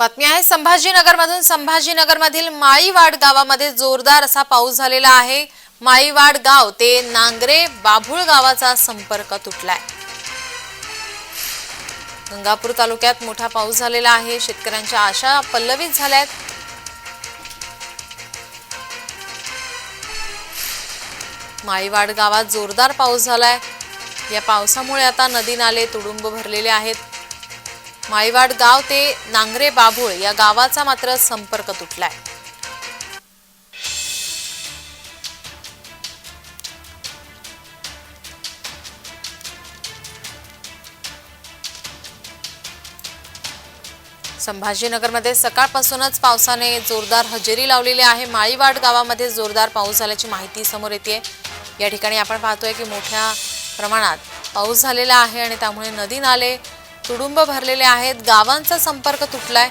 बातमी आहे संभाजीनगरमधून संभाजीनगरमधील माळीवाड गावामध्ये जोरदार असा पाऊस झालेला आहे. माळीवाड गाव ते नांगरे बाभुळ गावाचा संपर्क तुटलाय. गंगापूर तालुक्यात मोठा पाऊस झालेला आहे. शेतकऱ्यांच्या आशा पल्लवित झाल्यात. माळीवाड गावात जोरदार पाऊस झालाय. या पावसामुळे आता नदी नाले तुडुंब भरलेले आहेत. माळीवाड गाव ते नांगरे बाभूळ या गावाचा मात्र संपर्क तुटलाय. संभाजीनगरमध्ये सकाळपासूनच पावसाने जोरदार हजेरी लावलेली आहे. माळीवाड गावामध्ये जोरदार पाऊस झाल्याची माहिती समोर येते या ठिकाणी आपण पाहतोय की मोठ्या प्रमाणात पाऊस झालेला आहे आणि त्यामुळे नदी नाले तुडुंब भरलेले आहेत. गावांचा संपर्क तुटलाय.